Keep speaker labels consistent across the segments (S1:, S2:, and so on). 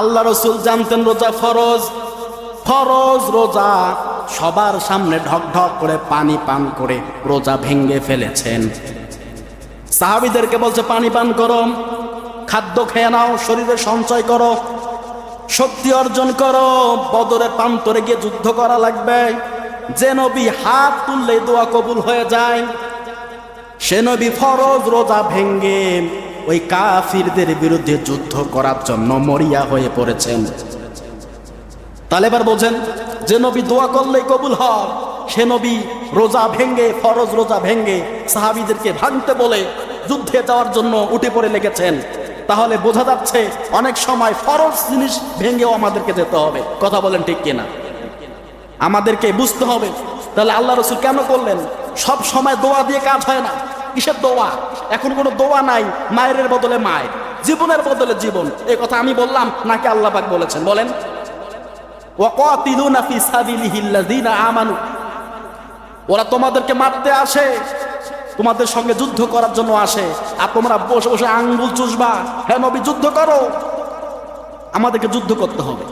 S1: আল্লাহ রসুল জানতেন রোজা ফরজ। ফরজ রোজা সবার সামনে ঢক ঢক করে পানি পান করে রোজা ভেঙ্গে ফেলেছেন। সাহাবিদেরকে বলছে, পানি পান করো, খাদ্য খেয়ে নাও, শরীরে সঞ্চয় করো, শক্তি অর্জন করো বদরের প্রান্তরে গিয়ে যুদ্ধ করা লাগবে। যে নবী হাত তুললে দোয়া কবুল হয়ে যায়। সে নবী ফরজ রোজা ভেঙ্গে ওই কাফিরদের বিরুদ্ধে যুদ্ধ করার জন্য মরিয়া হয়ে পড়েছেন। তাহলে এবার বোঝেন, যে নবী দোয়া করলেই কবুল হয়, সে নবী রোজা ভেঙ্গে ফরজ রোজা ভেঙ্গে সাহাবিদেরকে ভাঙতে বলে যুদ্ধে যাওয়ার জন্য উঠে পড়ে লেগেছেন। তাহলে বোঝা যাচ্ছে অনেক সময় ফরজ জিনিস ভেঙ্গেও আমাদেরকে যেতে হবে। কথা বলেন ঠিক কিনা? আমাদেরকে বুঝতে হবে। তাহলে আল্লাহ রসুল কেন করলেন? সব সময় দোয়া দিয়ে কাজ হয় না। কিসের দোয়া? এখন কোনো দোয়া নাই, মায়ের বদলে মায়ের। জীবনের বদলে জীবন। এই কথা আমি বললাম, নাকি আল্লাহ বলেছেন? বলেন। ওয়াকাতিলুনা ফি সাবিলিহিল্লাযিনা আমানু। ওরা তোমাদেরকে মারতে আসে, তোমাদের সঙ্গে যুদ্ধ করার জন্য আসে। আর তোমরা বসে বসে আঙ্গুল চুষবা। হ্যাঁ নবী, যুদ্ধ করো। আমাদেরকে যুদ্ধ করতে হবে।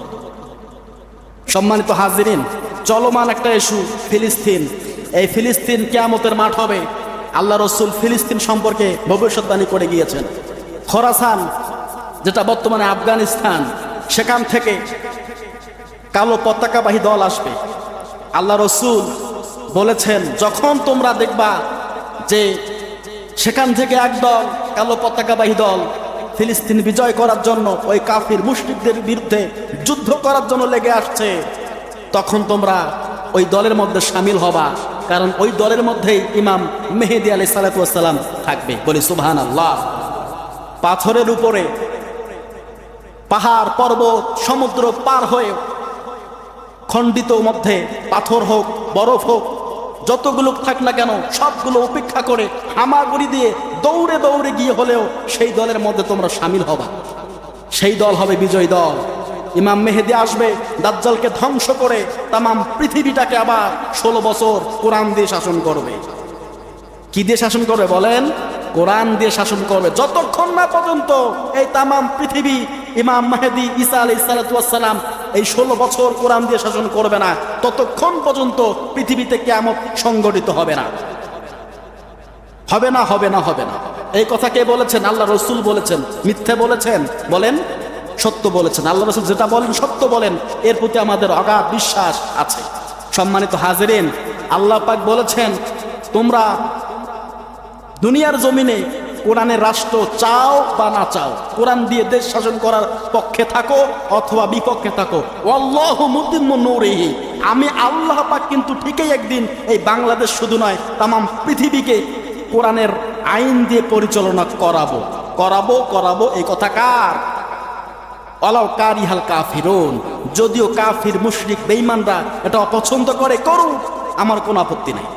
S1: সম্মানিত হাজিরিন, চলমান একটা ইস্যু, ফিলিস্তিন। এই ফিলিস্তিন কেয়ামতের মাঠ হবে। আল্লাহ রসুল ফিলিস্তিন সম্পর্কে ভবিষ্যৎবাণী করে গিয়েছেন। খরাসান, যেটা বর্তমানে আফগানিস্তান, সেখান থেকে কালো পতাকাবাহী দল আসবে। আল্লাহ রসুল বলেছেন, যখন তোমরা দেখবা যে সেখান থেকে একদল কালো পতাকাবাহী দল ফিলিস্তিন বিজয় করার জন্য ওই কাফির মুসলিকদের বিরুদ্ধে যুদ্ধ করার জন্য লেগে আসছে, তখন তোমরা ওই দলের মধ্যে সামিল হবা। কারণ ওই দলের মধ্যেই ইমাম মেহেদি আলি সালাতাম থাকবে। বলি সুবহান আল্লাহ পাথরের উপরে পাহাড় পর্বত সমুদ্র পার হয়ে খণ্ডিত মধ্যে পাথর হোক, বরফ হোক, যতগুলো থাক না কেন সবগুলো উপেক্ষা করে হামাগুড়ি দিয়ে দৌড়ে দৌড়ে গিয়ে হলেও সেই দলের মধ্যে তোমরা সামিল হবা। সেই দল হবে বিজয় দল। ইমাম মেহেদি আসবে, দাজ্জালকে ধ্বংস করে তামাম পৃথিবীটাকে আবার ষোলো বছর কোরআন দিয়ে শাসন করবে। কি দিয়ে শাসন করবে বলেন? কোরআন দিয়ে শাসন করবে। যতক্ষণ না পর্যন্ত এই তামাম পৃথিবী ইমাম মাহেদি ঈসা আলি সালাতাম এই ষোলো বছর কোরআন দিয়ে শাসন করবে না, ততক্ষণ পর্যন্ত পৃথিবীতে কেমন সংগঠিত হবে না। হবে না হবে না হবে না। এই কথা কে বলেছেন? আল্লাহ রসুল বলেছেন, মিথ্যে বলেছেন। বলেন সত্য বলেছেন। আল্লাহ রসুল যেটা বলেন, সত্য বলেন। এর প্রতি আমাদের অগাধ বিশ্বাস আছে। সম্মানিত হাজিরিন, আল্লাহ পাক বলেছেন, তোমরা দুনিয়ার জমিনে কোরআনের রাষ্ট্র চাও বা না চাও, কোরআন দিয়ে দেশ শাসন করার পক্ষে থাকো অথবা বিপক্ষে থাকো। অল্লাহ নূরিহি। আমি আল্লাহ পাক কিন্তু ঠিকই একদিন এই বাংলাদেশ শুধু নয়, তামাম পৃথিবীকে কোরআনের আইন দিয়ে পরিচালনা করাবো। করাবো করাবো, এই কথা কার? অলাও কারিহাল কাফিরুন। যদিও কাফির, মুশরিক, বেঈমানরা এটা অপছন্দ করে, করুক, আমার কোনো আপত্তি নেই।